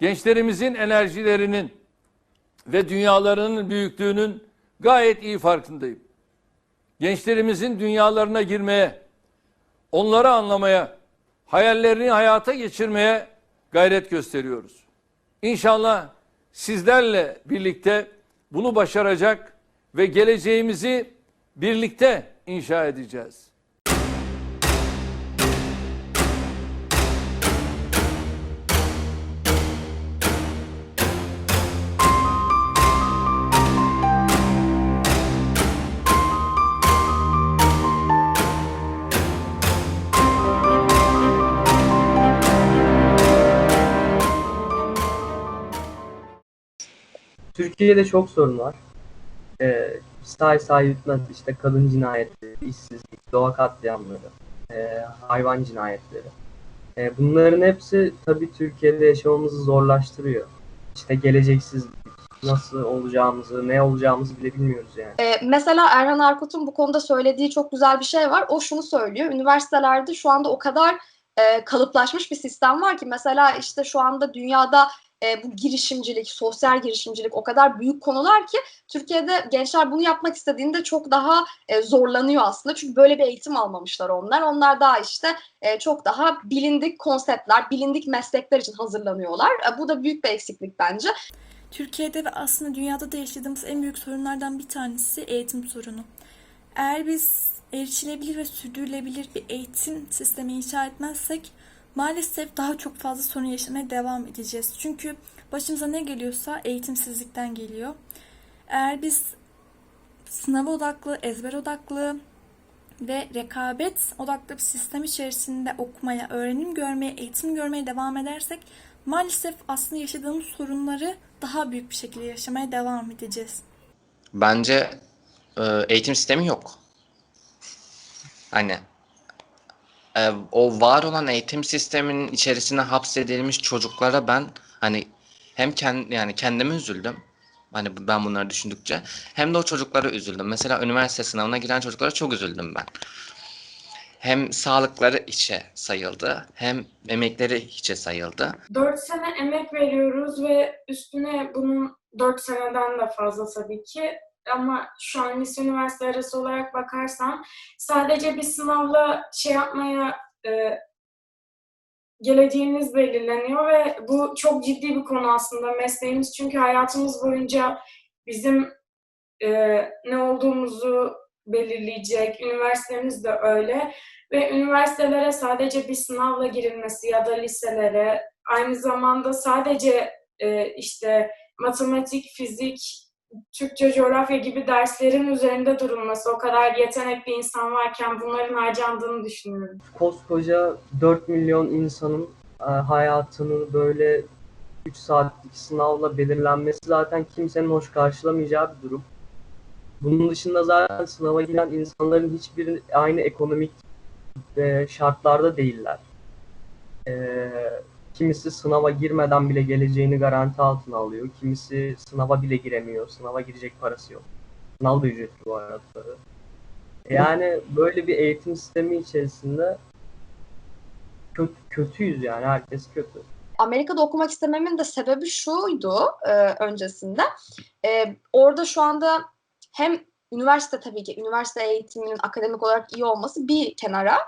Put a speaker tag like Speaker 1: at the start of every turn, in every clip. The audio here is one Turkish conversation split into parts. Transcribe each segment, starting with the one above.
Speaker 1: Gençlerimizin enerjilerinin ve dünyalarının büyüklüğünün gayet iyi farkındayım. Gençlerimizin dünyalarına girmeye, onları anlamaya, hayallerini hayata geçirmeye gayret gösteriyoruz. İnşallah sizlerle birlikte bunu başaracak ve geleceğimizi birlikte inşa edeceğiz.
Speaker 2: Türkiye'de çok sorun var. Ee, say say bitmez işte kadın cinayetleri, işsizlik, doğa katliamları, e, hayvan cinayetleri. E, bunların hepsi tabii Türkiye'de yaşamamızı zorlaştırıyor. İşte geleceksizlik, nasıl olacağımızı, ne olacağımızı bile bilmiyoruz yani.
Speaker 3: Ee, mesela Erhan Arkut'un bu konuda söylediği çok güzel bir şey var. O şunu söylüyor. Üniversitelerde şu anda o kadar e, kalıplaşmış bir sistem var ki mesela işte şu anda dünyada e, bu girişimcilik, sosyal girişimcilik o kadar büyük konular ki Türkiye'de gençler bunu yapmak istediğinde çok daha e, zorlanıyor aslında. Çünkü böyle bir eğitim almamışlar onlar. Onlar daha işte e, çok daha bilindik konseptler, bilindik meslekler için hazırlanıyorlar. E, bu da büyük bir eksiklik bence.
Speaker 4: Türkiye'de ve aslında dünyada da yaşadığımız en büyük sorunlardan bir tanesi eğitim sorunu. Eğer biz erişilebilir ve sürdürülebilir bir eğitim sistemi inşa etmezsek maalesef daha çok fazla sorun yaşamaya devam edeceğiz. Çünkü başımıza ne geliyorsa eğitimsizlikten geliyor. Eğer biz sınav odaklı, ezber odaklı ve rekabet odaklı bir sistem içerisinde okumaya, öğrenim görmeye, eğitim görmeye devam edersek maalesef aslında yaşadığımız sorunları daha büyük bir şekilde yaşamaya devam edeceğiz.
Speaker 5: Bence e, eğitim sistemi yok. Hani e, o var olan eğitim sisteminin içerisine hapsedilmiş çocuklara ben hani hem kend, yani kendime üzüldüm. Hani ben bunları düşündükçe hem de o çocuklara üzüldüm. Mesela üniversite sınavına giren çocuklara çok üzüldüm ben. Hem sağlıkları içe sayıldı, hem emekleri hiçe sayıldı.
Speaker 6: 4 sene emek veriyoruz ve üstüne bunun 4 seneden de fazla tabii ki. Ama şu an lise üniversite arası olarak bakarsam sadece bir sınavla şey yapmaya e, geleceğimiz belirleniyor ve bu çok ciddi bir konu aslında mesleğimiz. Çünkü hayatımız boyunca bizim e, ne olduğumuzu belirleyecek. Üniversitemiz de öyle. Ve üniversitelere sadece bir sınavla girilmesi ya da liselere aynı zamanda sadece e, işte matematik, fizik, Türkçe, coğrafya gibi derslerin üzerinde durulması, o kadar yetenekli insan varken bunların harcandığını düşünüyorum.
Speaker 2: Koskoca 4 milyon insanın e, hayatını böyle 3 saatlik sınavla belirlenmesi zaten kimsenin hoş karşılamayacağı bir durum. Bunun dışında zaten sınava giren insanların hiçbiri aynı ekonomik e, şartlarda değiller. E, kimisi sınava girmeden bile geleceğini garanti altına alıyor. Kimisi sınava bile giremiyor. Sınava girecek parası yok. Sınav da ücretli bu arada. Yani böyle bir eğitim sistemi içerisinde kötü, kötüyüz yani. Herkes kötü.
Speaker 3: Amerika'da okumak istememin de sebebi şuydu e, öncesinde. E, orada şu anda hem üniversite tabii ki üniversite eğitiminin akademik olarak iyi olması bir kenara.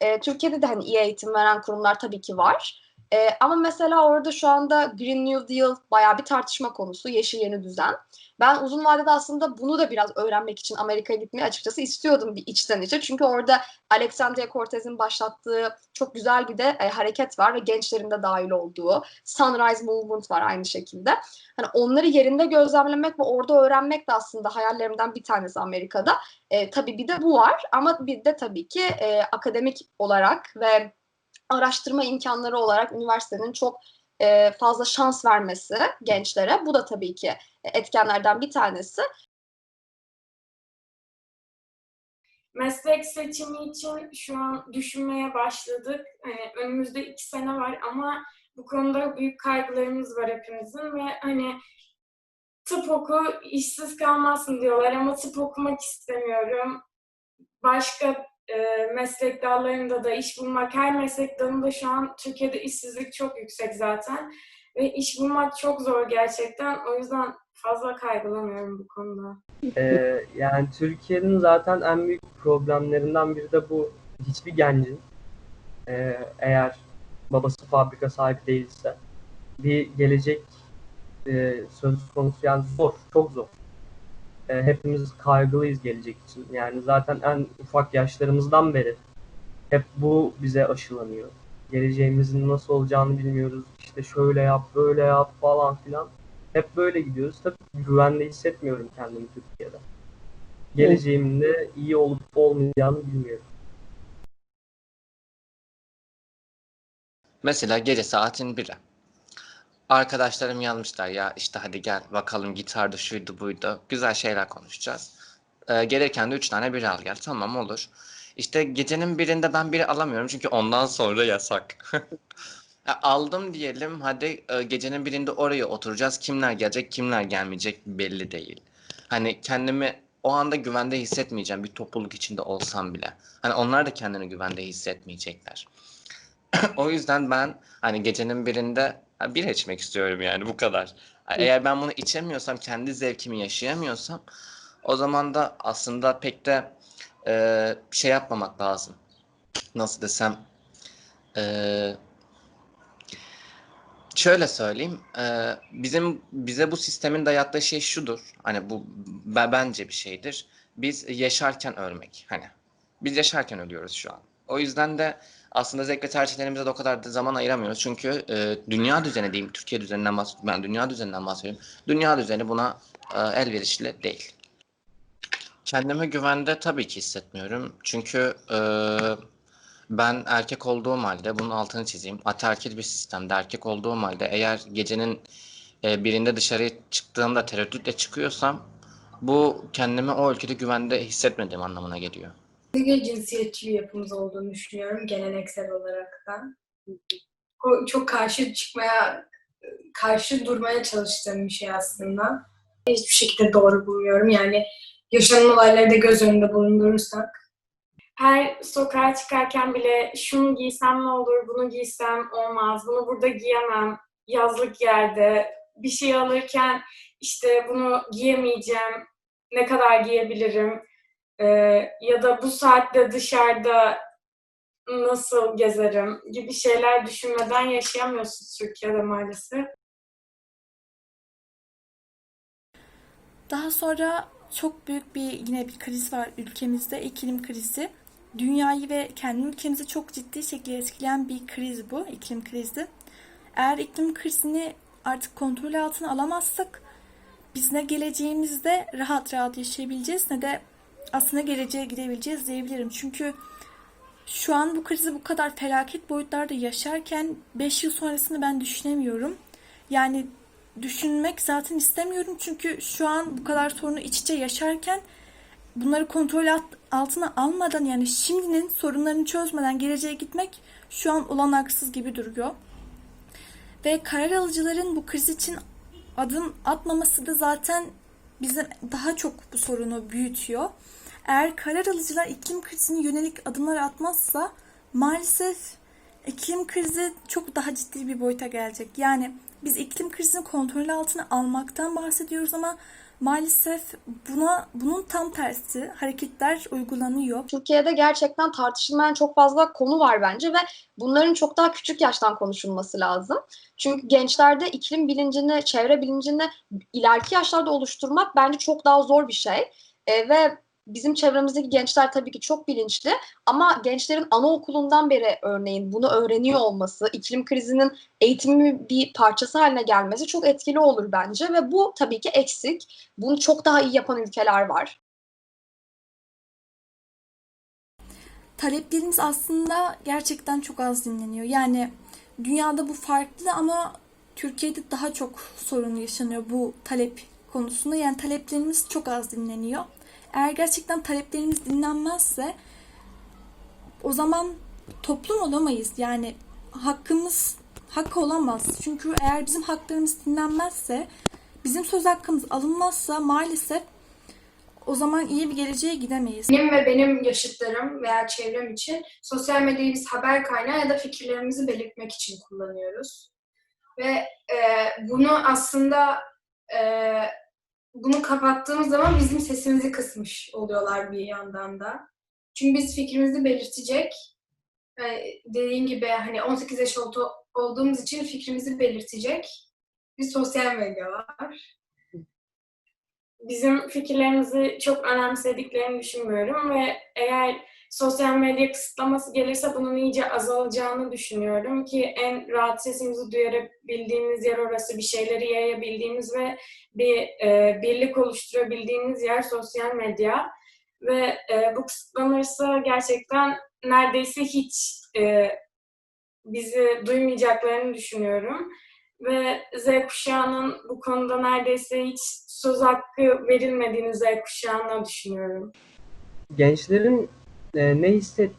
Speaker 3: E, Türkiye'de de hani iyi eğitim veren kurumlar tabii ki var. E, ama mesela orada şu anda Green New Deal bayağı bir tartışma konusu. Yeşil yeni düzen. Ben uzun vadede aslında bunu da biraz öğrenmek için Amerika'ya gitmeyi açıkçası istiyordum bir içten içe. Çünkü orada Alexandria Cortez'in başlattığı çok güzel bir de e, hareket var ve gençlerin de dahil olduğu. Sunrise Movement var aynı şekilde. Hani onları yerinde gözlemlemek ve orada öğrenmek de aslında hayallerimden bir tanesi Amerika'da. E, tabii bir de bu var ama bir de tabii ki e, akademik olarak ve araştırma imkanları olarak üniversitenin çok e, fazla şans vermesi gençlere. Bu da tabii ki etkenlerden bir tanesi.
Speaker 6: Meslek seçimi için şu an düşünmeye başladık. Hani önümüzde iki sene var ama bu konuda büyük kaygılarımız var hepimizin ve hani tıp oku işsiz kalmazsın diyorlar ama tıp okumak istemiyorum. Başka e, meslek dallarında da iş bulmak, her meslek dalında şu an Türkiye'de işsizlik çok yüksek zaten. Ve iş bulmak çok zor gerçekten. O yüzden fazla kaygılanıyorum bu konuda.
Speaker 2: Ee, yani Türkiye'nin zaten en büyük problemlerinden biri de bu. Hiçbir gencin e, eğer babası fabrika sahibi değilse bir gelecek e, söz konusu yani zor, çok zor. E, hepimiz kaygılıyız gelecek için. Yani zaten en ufak yaşlarımızdan beri hep bu bize aşılanıyor. Geleceğimizin nasıl olacağını bilmiyoruz. İşte şöyle yap, böyle yap falan filan. Hep böyle gidiyoruz. Tabii güvende hissetmiyorum kendimi Türkiye'de. Geleceğimin de iyi olup olmayacağını bilmiyorum.
Speaker 5: Mesela gece saatin 1'e. Arkadaşlarım yazmışlar ya işte hadi gel bakalım gitardı şuydu buydu. Güzel şeyler konuşacağız. Ee, gelirken de 3 tane biri al gel. Tamam olur. İşte gecenin birinde ben biri alamıyorum çünkü ondan sonra yasak. Ya aldım diyelim hadi e, gecenin birinde oraya oturacağız. Kimler gelecek kimler gelmeyecek belli değil. Hani kendimi o anda güvende hissetmeyeceğim bir topluluk içinde olsam bile. Hani onlar da kendini güvende hissetmeyecekler. O yüzden ben hani gecenin birinde bir içmek istiyorum yani bu kadar. Eğer ben bunu içemiyorsam, kendi zevkimi yaşayamıyorsam o zaman da aslında pek de e, şey yapmamak lazım. Nasıl desem e, şöyle söyleyeyim. e, bizim bize bu sistemin dayattığı şey şudur. Hani bu be- bence bir şeydir. Biz yaşarken ölmek. Hani biz yaşarken ölüyoruz şu an. O yüzden de aslında zevk ve tercihlerimize de o kadar da zaman ayıramıyoruz. Çünkü e, dünya düzeni diyeyim, Türkiye düzeninden bahsediyorum. Ben dünya düzeninden bahsediyorum. Dünya düzeni buna e, elverişli değil. Kendimi güvende tabii ki hissetmiyorum. Çünkü e, ben erkek olduğum halde, bunun altını çizeyim, ataerkil bir sistemde erkek olduğum halde eğer gecenin e, birinde dışarıya çıktığımda tereddütle çıkıyorsam bu kendimi o ülkede güvende hissetmediğim anlamına geliyor.
Speaker 6: Kesinlikle cinsiyetçi bir yapımız olduğunu düşünüyorum geleneksel olarak da. O çok karşı çıkmaya, karşı durmaya çalıştığım bir şey aslında. Hiçbir şekilde doğru bulmuyorum. Yani yaşanan olayları da göz önünde bulundurursak. Her sokağa çıkarken bile şunu giysem ne olur, bunu giysem olmaz, bunu burada giyemem, yazlık yerde. Bir şey alırken işte bunu giyemeyeceğim, ne kadar giyebilirim, ee, ya da bu saatte dışarıda nasıl gezerim gibi şeyler düşünmeden yaşayamıyorsun Türkiye'de maalesef.
Speaker 4: Daha sonra çok büyük bir yine bir kriz var ülkemizde, iklim krizi. Dünyayı ve kendi ülkemizi çok ciddi şekilde etkileyen bir kriz bu, iklim krizi. Eğer iklim krizini artık kontrol altına alamazsak biz ne geleceğimizde rahat rahat yaşayabileceğiz ne de aslında geleceğe gidebileceğiz diyebilirim. Çünkü şu an bu krizi bu kadar felaket boyutlarda yaşarken 5 yıl sonrasını ben düşünemiyorum. Yani düşünmek zaten istemiyorum çünkü şu an bu kadar sorunu iç içe yaşarken bunları kontrol alt- altına almadan yani şimdinin sorunlarını çözmeden geleceğe gitmek şu an olanaksız gibi duruyor. Ve karar alıcıların bu kriz için adım atmaması da zaten bizim daha çok bu sorunu büyütüyor. Eğer karar alıcılar iklim krizine yönelik adımlar atmazsa maalesef iklim krizi çok daha ciddi bir boyuta gelecek. Yani biz iklim krizini kontrol altına almaktan bahsediyoruz ama maalesef buna bunun tam tersi hareketler uygulanıyor.
Speaker 3: Türkiye'de gerçekten tartışılmayan çok fazla konu var bence ve bunların çok daha küçük yaştan konuşulması lazım. Çünkü gençlerde iklim bilincini, çevre bilincini ileriki yaşlarda oluşturmak bence çok daha zor bir şey. E, ve bizim çevremizdeki gençler tabii ki çok bilinçli ama gençlerin anaokulundan beri örneğin bunu öğreniyor olması, iklim krizinin eğitimi bir parçası haline gelmesi çok etkili olur bence ve bu tabii ki eksik. Bunu çok daha iyi yapan ülkeler var.
Speaker 4: taleplerimiz aslında gerçekten çok az dinleniyor. Yani dünyada bu farklı ama Türkiye'de daha çok sorun yaşanıyor bu talep konusunda. Yani taleplerimiz çok az dinleniyor. Eğer gerçekten taleplerimiz dinlenmezse o zaman toplum olamayız. Yani hakkımız hak olamaz. Çünkü eğer bizim haklarımız dinlenmezse, bizim söz hakkımız alınmazsa maalesef o zaman iyi bir geleceğe gidemeyiz.
Speaker 6: Benim ve benim yaşıtlarım veya çevrem için sosyal medyayı biz haber kaynağı ya da fikirlerimizi belirtmek için kullanıyoruz. ve e, bunu aslında e, bunu kapattığımız zaman bizim sesimizi kısmış oluyorlar bir yandan da. Çünkü biz fikrimizi belirtecek, e, dediğin gibi hani 18 yaş oldu, olduğumuz için fikrimizi belirtecek bir sosyal medya var. Bizim fikirlerimizi çok önemsediklerini düşünmüyorum ve eğer sosyal medya kısıtlaması gelirse bunun iyice azalacağını düşünüyorum ki en rahat sesimizi duyurabildiğimiz yer orası, bir şeyleri yayabildiğimiz ve bir e, birlik oluşturabildiğimiz yer sosyal medya ve e, bu kısıtlanırsa gerçekten neredeyse hiç e, bizi duymayacaklarını düşünüyorum ve Z kuşağının bu konuda neredeyse hiç söz hakkı verilmediğini Z kuşağına düşünüyorum.
Speaker 2: gençlerin e, ne hisset,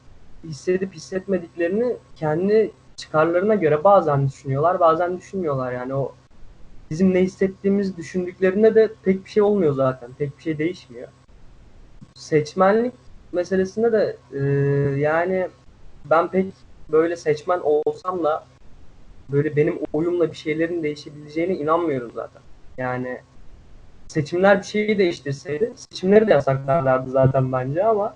Speaker 2: hissedip hissetmediklerini kendi çıkarlarına göre bazen düşünüyorlar, bazen düşünmüyorlar. Yani o bizim ne hissettiğimiz düşündüklerinde de pek bir şey olmuyor zaten. Pek bir şey değişmiyor. Seçmenlik meselesinde de e, yani ben pek böyle seçmen olsam da böyle benim oyumla bir şeylerin değişebileceğine inanmıyorum zaten. Yani seçimler bir şeyi değiştirseydi seçimleri de yasaklarlardı zaten bence ama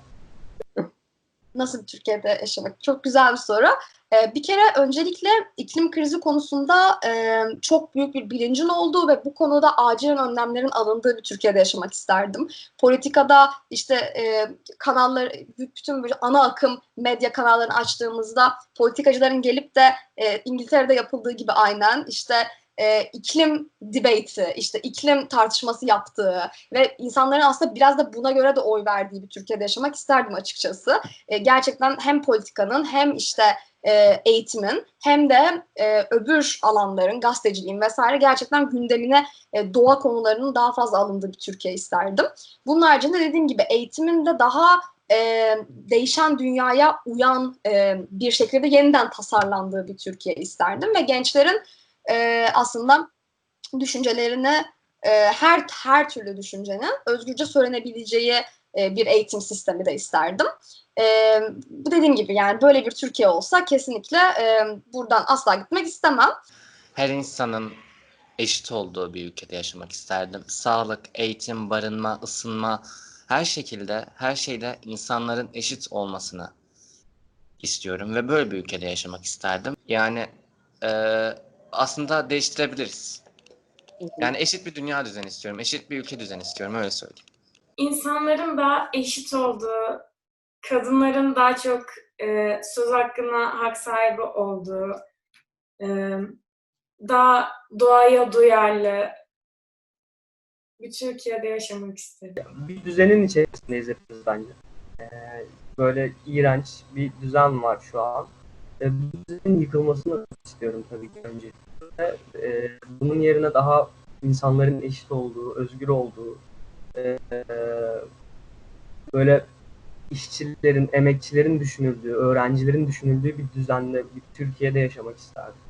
Speaker 3: Nasıl bir Türkiye'de yaşamak? Çok güzel bir soru. Ee, bir kere öncelikle iklim krizi konusunda e, çok büyük bir bilincin olduğu ve bu konuda acilen önlemlerin alındığı bir Türkiye'de yaşamak isterdim. Politikada işte e, kanallar, bütün böyle ana akım medya kanallarını açtığımızda politikacıların gelip de e, İngiltere'de yapıldığı gibi aynen işte e, iklim debate'i, işte iklim tartışması yaptığı ve insanların aslında biraz da buna göre de oy verdiği bir Türkiye'de yaşamak isterdim açıkçası. E, gerçekten hem politikanın hem işte e, eğitimin hem de e, öbür alanların, gazeteciliğin vesaire gerçekten gündemine e, doğa konularının daha fazla alındığı bir Türkiye isterdim. Bunun haricinde dediğim gibi eğitimin de daha e, değişen dünyaya uyan e, bir şekilde yeniden tasarlandığı bir Türkiye isterdim ve gençlerin e, aslında düşüncelerini e, her her türlü düşüncenin özgürce söylenebileceği e, bir eğitim sistemi de isterdim. E, dediğim gibi yani böyle bir Türkiye olsa kesinlikle e, buradan asla gitmek istemem.
Speaker 5: Her insanın eşit olduğu bir ülkede yaşamak isterdim. Sağlık, eğitim, barınma, ısınma, her şekilde, her şeyde insanların eşit olmasını istiyorum ve böyle bir ülkede yaşamak isterdim. Yani eee, aslında değiştirebiliriz. Yani eşit bir dünya düzeni istiyorum, eşit bir ülke düzeni istiyorum, öyle söyleyeyim.
Speaker 6: İnsanların da eşit olduğu, kadınların daha çok e, söz hakkına hak sahibi olduğu, e, daha doğaya duyarlı bir Türkiye'de yaşamak isterim.
Speaker 2: bir düzenin içerisindeyiz hepimiz bence. Ee, böyle iğrenç bir düzen var şu an. Ee, bu düzenin yıkılmasını istiyorum tabii ki öncelikle. Ee, bunun yerine daha insanların eşit olduğu, özgür olduğu, ee, böyle işçilerin, emekçilerin düşünüldüğü, öğrencilerin düşünüldüğü bir düzende, bir Türkiye'de yaşamak isterdim.